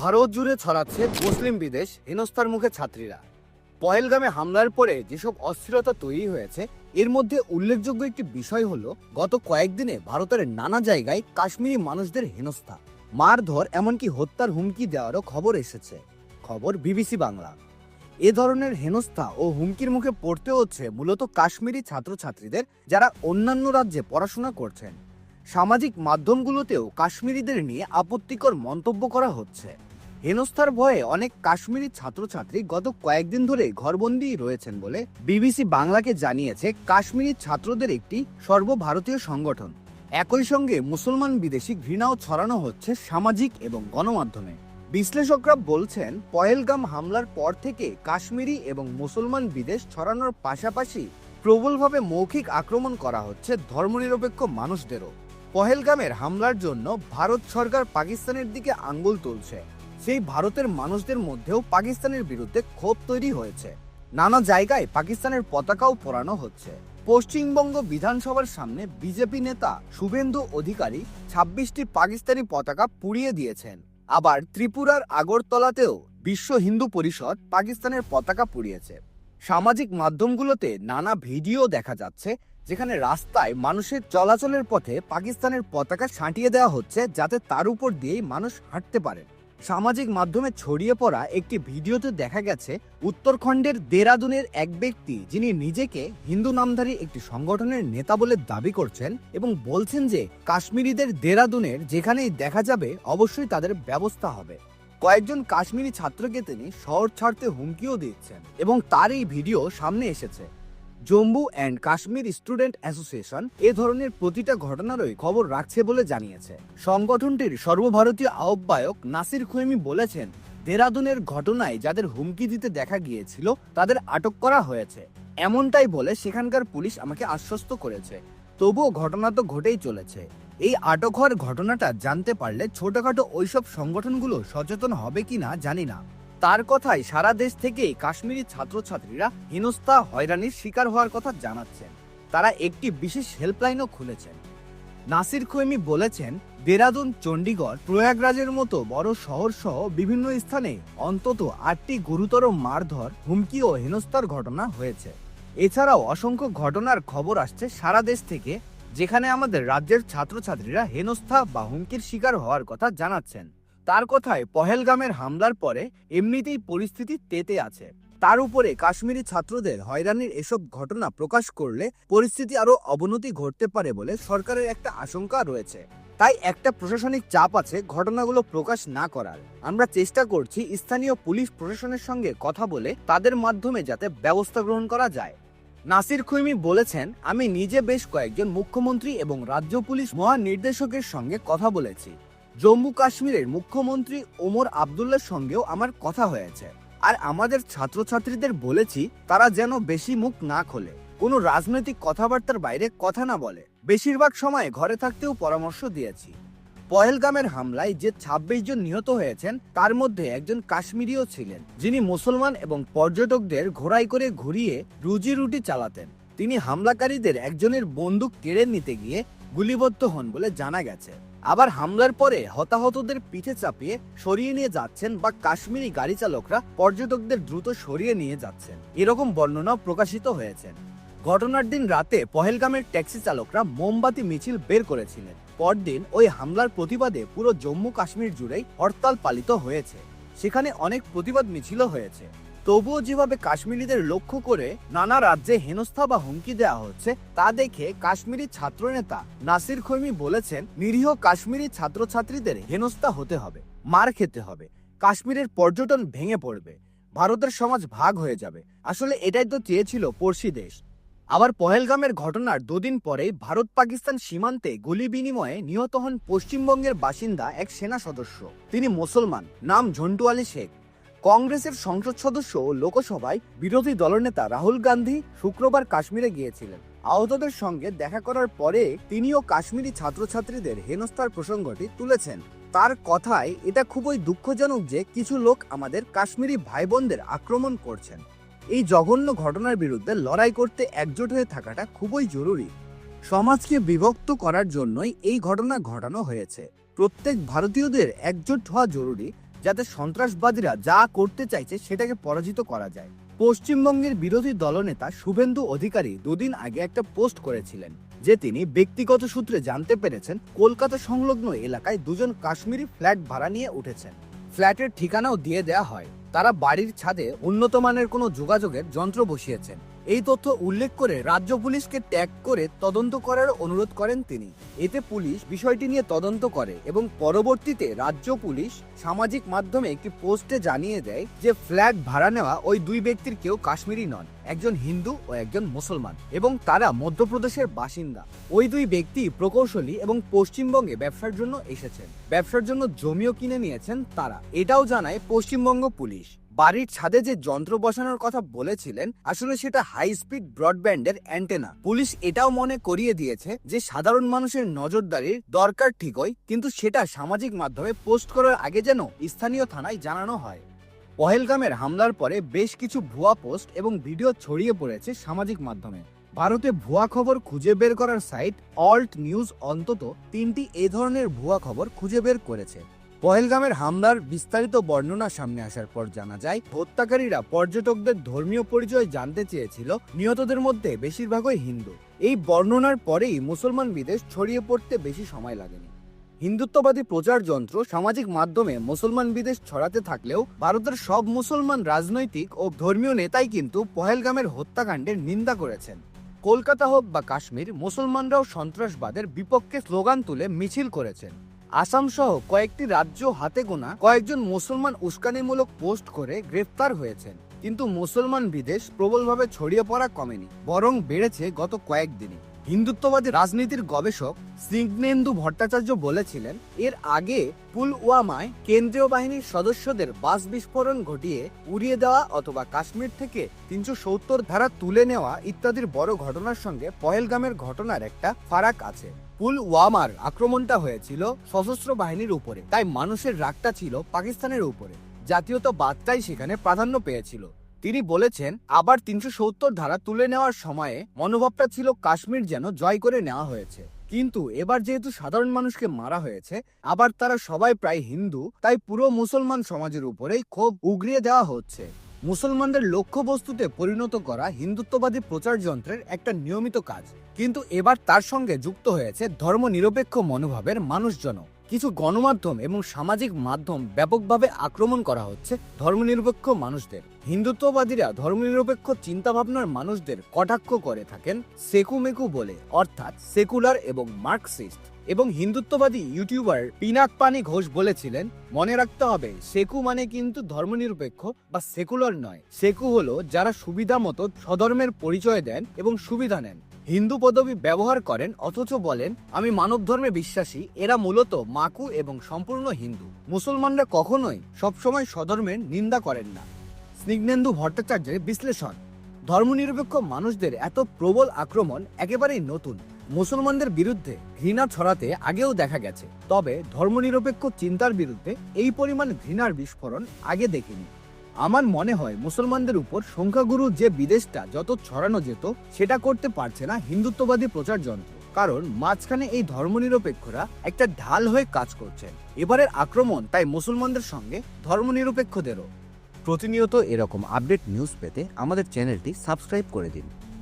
ভারত জুড়ে ছড়াচ্ছে মুসলিম বিদেশ, হেনস্থার মুখে ছাত্রীরা। পহেলগামে হামলার পরে যেসব অস্থিরতা তৈরি হয়েছে, এর মধ্যে উল্লেখযোগ্য একটি বিষয় হলো, গত কয়েকদিনে ভারতের নানা জায়গায় কাশ্মীরি মানুষদের হেনস্থা। মারধর, এমনকি হত্যার হুমকি দেওয়ারও খবর এসেছে। খবর বিবিসি বাংলা। এ ধরনের হেনস্থা ও হুমকির মুখে পড়তে হচ্ছে মূলত কাশ্মীরি ছাত্রছাত্রীদের যারা অন্যান্য রাজ্যে পড়াশোনা করছেন। সামাজিক মাধ্যমগুলোতেও কাশ্মীরিদের নিয়ে আপত্তিকর মন্তব্য করা হচ্ছে। হেনস্থার ভয়ে অনেক কাশ্মীরি ছাত্রছাত্রী গত কয়েকদিন ধরে ঘরবন্দি রয়েছেন বলে বিবিসি বাংলাকে জানিয়েছে, কাশ্মীরি ছাত্রদের একটি সর্বভারতীয় সংগঠন। একই সঙ্গে মুসলমান বিদেশি ঘৃণাও ছড়ানো হচ্ছে সামাজিক এবং গণমাধ্যমে। বিশ্লেষকরা বলছেন, পহেলগাম হামলার পর থেকে কাশ্মীরি এবং মুসলমান বিদেশ ছড়ানোর পাশাপাশি প্রবলভাবে মৌখিক আক্রমণ করা হচ্ছে ধর্মনিরপেক্ষ মানুষদেরও। পহেলগামের হামলার জন্য ভারত সরকার পাকিস্তানের দিকে আঙ্গুল তুলছে। সেই ভারতের মানুষদের মধ্যেও পাকিস্তানের বিরুদ্ধে ক্ষোভ তৈরি হয়েছে। নানা জায়গায় পাকিস্তানের পতাকাও পোড়ানো হচ্ছে। পশ্চিমবঙ্গ বিধানসভার সামনে বিজেপি নেতা শুভেন্দু অধিকারী ছাব্বিশটি পাকিস্তানি পতাকা পুড়িয়ে দিয়েছেন। আবার ত্রিপুরার আগরতলাতেও বিশ্ব হিন্দু পরিষদ পাকিস্তানের পতাকা পুড়িয়েছে। সামাজিক মাধ্যমগুলোতে নানা ভিডিও দেখা যাচ্ছে, যেখানে রাস্তায় মানুষের চলাচলের পথে পাকিস্তানের পতাকা ছাঁটিয়ে দেওয়া হচ্ছে, যাতে তার উপর দিয়েই মানুষ হাঁটতে পারে। সামাজিক মাধ্যমে ছড়িয়ে পড়া একটি ভিডিওতে দেখা গেছে, উত্তরখণ্ডের দেরাদুনের এক ব্যক্তি যিনি নিজেকে হিন্দু নামধারী একটি সংগঠনের নেতা বলে দাবি করছেন এবং বলছেন যে, কাশ্মীরিদের দেরাদুনের যেখানেই দেখা যাবে অবশ্যই তাদের ব্যবস্থা হবে। কয়েকজন কাশ্মীরি ছাত্রকে তিনি শহর ছাড়তে হুমকিও দিচ্ছেন এবং তার এই ভিডিও সামনে এসেছে। Jammu and Kashmir student association এ ধরনের প্রতিটা ঘটনারই খবর রাখছে বলে জানিয়েছে। সংগঠনটির সর্বভারতীয় আহ্বায়ক নাসির খুয়েমি বলেছেন, দেরাদুনের ঘটনায় যাদের হুমকি দিতে দেখা গিয়েছিল, তাদের আটক করা হয়েছে। এমনটাই বলে সেখানকার পুলিশ আমাকে আশ্বস্ত করেছে। তবুও ঘটনা তো ঘটেই চলেছে। এই আটক হওয়ার ঘটনাটা জানতে পারলে ছোটখাটো ওইসব সংগঠনগুলো সচেতন হবে কিনা জানি না। তার কথায় সারা দেশ থেকেই কাশ্মীরি ছাত্রছাত্রীরা হেনস্থা, হয়রানির শিকার হওয়ার কথা জানাচ্ছেন। তারা একটি বিশেষ হেল্পলাইনও খুলেছেন। নাসির খৈমি বলেছেন, দেরাদুন, চণ্ডীগড়, প্রয়াগরাজের মতো বড় শহর সহ বিভিন্ন স্থানে অন্তত আটটি গুরুতর মারধর, হুমকি ও হেনস্থার ঘটনা হয়েছে। এছাড়াও অসংখ্য ঘটনার খবর আসছে সারা দেশ থেকে, যেখানে আমাদের রাজ্যের ছাত্রছাত্রীরা হেনস্থা বা হুমকির শিকার হওয়ার কথা জানাচ্ছেন। তার কথায় পহেলগামের হামলার পরে এমনিতেই পরিস্থিতি তেতে আছে। তার উপরে কাশ্মীরি ছাত্রদের হয়রানির এসব ঘটনা প্রকাশ করলে পরিস্থিতি আরও অবনতি ঘটতে পারে বলে সরকারের একটা আশঙ্কা রয়েছে। তাই একটা প্রশাসনিক চাপ আছে ঘটনাগুলো প্রকাশ না করার। আমরা চেষ্টা করছি স্থানীয় পুলিশ প্রশাসনের সঙ্গে কথা বলে তাদের মাধ্যমে যাতে ব্যবস্থা গ্রহণ করা যায়। নাসির খুইমি বলেছেন, আমি নিজে বেশ কয়েকজন মুখ্যমন্ত্রী এবং রাজ্য পুলিশ মহানির্দেশকের সঙ্গে কথা বলেছি। জম্মু কাশ্মীরের মুখ্যমন্ত্রী ওমর আবদুল্লার সঙ্গেও আমার কথা হয়েছে। আর আমাদের ছাত্রছাত্রীদের বলেছি, তারা যেন বেশি মুখ না খোলে। কোনো রাজনৈতিক কথাবার্তার বাইরে কথা না বলে। বেশিরভাগ সময় ঘরে থাকতেও পরামর্শ দিয়েছি। পহেলগামের হামলায় যে ২৬ জন নিহত হয়েছেন, তার মধ্যে একজন কাশ্মীরিও ছিলেন। যিনি মুসলমান এবং পর্যটকদের ঘোড়াই করে ঘুরিয়ে রুজি রুটি চালাতেন। তিনি হামলাকারীদের একজনের বন্দুক কেড়ে নিতে গিয়ে গুলিবদ্ধ হন বলে জানা গেছে। আবার হামলার পরে হতাহতদের পিঠে চাপিয়ে সরিয়ে নিয়ে যাচ্ছেন বা কাশ্মীরি গাড়ি চালকরা পর্যটকদের দ্রুত সরিয়ে নিয়ে যাচ্ছেন। এরকম বর্ণনাও প্রকাশিত হয়েছে। ঘটনার দিন রাতে পহেলগামের ট্যাক্সি চালকরা মোমবাতি, মিছিল বের করেছিলেন। পরদিন ওই হামলার প্রতিবাদে পুরো জম্মু কাশ্মীর জুড়েই হরতাল পালিত হয়েছে। সেখানে অনেক প্রতিবাদ মিছিলও হয়েছে। তবুও যেভাবে কাশ্মীরিদের লক্ষ্য করে নানা রাজ্যে হেনস্থা বা হুমকি দেওয়া হচ্ছে, তা দেখে কাশ্মীরি ছাত্রনেতা নাসির খৈমি বলেছেন, নিরীহ কাশ্মীরি ছাত্রছাত্রীদের হেনস্থা হতে হবে, মার খেতে হবে, কাশ্মীরের পর্যটন ভেঙে পড়বে, ভারতের সমাজ ভাগ হয়ে যাবে। আসলে এটাই তো চেয়েছিল পড়শি দেশ। আবার পহেলগামের ঘটনার দুদিন পরে ভারত পাকিস্তান সীমান্তে গুলি বিনিময়ে নিহত হন পশ্চিমবঙ্গের বাসিন্দা এক সেনা সদস্য। তিনি মুসলমান, নাম ঝন্টু আলী শেখ। কংগ্রেসের সংসদ সদস্য ও লোকসভায় বিরোধী দলনেতা রাহুল গান্ধী শুক্রবার কাশ্মীরে গিয়েছিলেন। আহতদের সঙ্গে দেখা করার পরে তিনিও কাশ্মীরি ছাত্রছাত্রীদের হেনস্থার প্রসঙ্গটি তুলেছেন। তার কথায় এটা খুবই দুঃখজনক যে কিছু লোক আমাদের কাশ্মীরি ভাই বোনদের আক্রমণ করছেন। এই জঘন্য ঘটনার বিরুদ্ধে লড়াই করতে একজোট হয়ে থাকাটা খুবই জরুরি। সমাজকে বিভক্ত করার জন্যই এই ঘটনা ঘটানো হয়েছে। প্রত্যেক ভারতীয়দের একজোট হওয়া জরুরি যাতে সন্ত্রাসবাদীরা যা করতে চাইছে সেটাকে পরাজিত করা যায়। পশ্চিমবঙ্গের বিরোধী দলনেতা শুভেন্দু অধিকারী দুদিন আগে একটা পোস্ট করেছিলেন, যে তিনি ব্যক্তিগত সূত্রে জানতে পেরেছেন কলকাতা সংলগ্ন এলাকায় দুজন কাশ্মীরি ফ্ল্যাট ভাড়া নিয়ে উঠেছেন। ফ্ল্যাটের ঠিকানাও দিয়ে দেয়া হয়। তারা বাড়ির ছাদে উন্নত মানের কোনো যোগাযোগের যন্ত্র বসিয়েছেন। এই তথ্য উল্লেখ করে রাজ্য পুলিশকে ট্যাগ করে তদন্ত করার অনুরোধ করেন তিনি। এতে পুলিশ বিষয়টি নিয়ে তদন্ত করে এবং পরবর্তীতে রাজ্য পুলিশ সামাজিক মাধ্যমে একটি পোস্টে জানিয়ে দেয় যে ফ্ল্যাট ভাড়া নেওয়া ওই দুই ব্যক্তির কেউ কাশ্মীরি নন, একজন হিন্দু ও একজন মুসলমান এবং তারা মধ্যপ্রদেশের বাসিন্দা। ওই দুই ব্যক্তি প্রকৌশলী এবং পশ্চিমবঙ্গে ব্যবসার জন্য এসেছেন। ব্যবসার জন্য জমিও কিনে নিয়েছেন তারা। এটাও জানায় পশ্চিমবঙ্গ পুলিশ। বাড়ির ছাদে যে যন্ত্র বসানোর কথা বলেছিলেন, আসলে সেটা হাই স্পিড ব্রডব্যান্ডের অ্যান্টেনা পুলিশ এটাও মনে করিয়ে দিয়েছে যে সাধারণ মানুষের নজরদারির দরকার ঠিকই, কিন্তু সেটা সামাজিক মাধ্যমে পোস্ট করার আগে যেন স্থানীয় থানায় জানানো হয়। পহেলগামের হামলার পরে বেশ কিছু ভুয়া পোস্ট এবং ভিডিও ছড়িয়ে পড়েছে সামাজিক মাধ্যমে। ভারতে ভুয়া খবর খুঁজে বের করার সাইট অল্ট নিউজ অন্তত তিনটি এ ধরনের ভুয়া খবর খুঁজে বের করেছে। পহেলগামের হামলার বিস্তারিত বর্ণনা সামনে আসার পর জানা যায়, হত্যাকারীরা পর্যটকদের ধর্মীয় পরিচয় জানতে চেয়েছিল, নিহতদের মধ্যে বেশিরভাগই হিন্দু। এই বর্ণনার পরেই মুসলমান বিদেশ ছড়িয়ে পড়তে বেশি সময় লাগেনি। হিন্দুত্ববাদী প্রচার যন্ত্র সামাজিক মাধ্যমে মুসলমান বিদেশ ছড়াতে থাকলেও ভারতের সব মুসলমান রাজনৈতিক ও ধর্মীয় নেতাই কিন্তু পহেলগামের হত্যাকাণ্ডের নিন্দা করেছেন। কলকাতা হোক বা কাশ্মীর, মুসলমানরাও সন্ত্রাসবাদের বিপক্ষে স্লোগান তুলে মিছিল করেছেন। আসাম সহ কয়েকটি রাজ্য হাতে গোনা কয়েকজন মুসলমান উস্কানিমূলক পোস্ট করে গ্রেফতার হয়েছেন। কিন্তু মুসলমান বিদেশ প্রবলভাবে ছড়িয়ে পড়া কমেনি, বরং বেড়েছে গত কয়েকদিনে। হিন্দুত্ববাদী রাজনীতির গবেষক স্নিগ্নেন্দু ভট্টাচার্য বলেছিলেন, এর আগে পুলওয়ামায় কেন্দ্রীয় বাহিনীর সদস্যদের বাস বিস্ফোরণ ঘটিয়ে উড়িয়ে দেওয়া অথবা কাশ্মীর থেকে তিনশো সত্তর ধারা তুলে নেওয়া ইত্যাদির বড় ঘটনার সঙ্গে পহেলগামের ঘটনার একটা ফারাক আছে। পুলওয়ামার আক্রমণটা হয়েছিল সশস্ত্র বাহিনীর উপরে। তাই মানুষের রাগটা ছিল পাকিস্তানের উপরে। জাতীয়তাবাদটাই সেখানে প্রাধান্য পেয়েছিল। তিনি বলেছেন, আবার তিনশো সত্তর ধারা তুলে নেওয়ার সময়ে মনোভাবটা ছিল কাশ্মীর যেন জয় করে নেওয়া হয়েছে। কিন্তু এবার যেহেতু সাধারণ মানুষকে মারা হয়েছে, আবার তারা সবাই প্রায় হিন্দু, তাই পুরো মুসলমান সমাজের উপরেই ক্ষোভ উগরিয়ে দেওয়া হচ্ছে। মুসলমানদের লক্ষ্যবস্তুতে পরিণত করা হিন্দুত্ববাদী প্রচার যন্ত্রের একটা নিয়মিত কাজ। কিন্তু এবার তার সঙ্গে যুক্ত হয়েছে ধর্মনিরপেক্ষ মনোভাবের মানুষজনও। কিছু গণমাধ্যম এবং সামাজিক মাধ্যম ব্যাপকভাবে আক্রমণ করা হচ্ছে ধর্মনিরপেক্ষ মানুষদের। হিন্দুত্ববাদীরা ধর্মনিরপেক্ষ চিন্তাভাবনার মানুষদের কটাক্ষ করে থাকেন সেকুমেকু বলে, অর্থাৎ সেকুলার এবং মার্কসিস্ট। এবং হিন্দুত্ববাদী ইউটিউবার পিনাক পানি ঘোষ বলেছিলেন, মনে রাখতে হবে, সেকু মানে কিন্তু ধর্মনিরপেক্ষ বা সেকুলার নয়। সেকু হলো যারা সুবিধা মতো স্বধর্মের পরিচয় দেন এবং সুবিধা নেন। হিন্দু পদবি ব্যবহার করেন, অথচ বলেন, আমি মানব ধর্মে বিশ্বাসী, এরা মূলত মাকু এবং সম্পূর্ণ হিন্দু। মুসলমানরা কখনোই সবসময় স্বধর্মের নিন্দা করেন না। স্নিগ্নেন্দু ভট্টাচার্যের বিশ্লেষণ, ধর্মনিরপেক্ষ মানুষদের এত প্রবল আক্রমণ একেবারেই নতুন। মুসলমানদের বিরুদ্ধে ঘৃণা ছড়াতে আগেও দেখা গেছে। তবে ধর্মনিরপেক্ষ চিন্তার বিরুদ্ধে এই পরিমাণ ঘৃণার বিস্ফোরণ আগে দেখিনি। আমার মনে হয় মুসলমানদের উপর সংখ্যাগুরু যে বিদেশটা যত ছড়ানো যেত, সেটা করতে পারছে না হিন্দুত্ববাদী প্রচার যন্ত্র। কারণ মাঝখানে এই ধর্মনিরপেক্ষরা একটা ঢাল হয়ে কাজ করছেন। এবারের আক্রমণ তাই মুসলমানদের সঙ্গে ধর্মনিরপেক্ষদেরও। প্রতিনিয়ত এরকম আপডেট নিউজ পেতে আমাদের চ্যানেলটি সাবস্ক্রাইব করে দিন।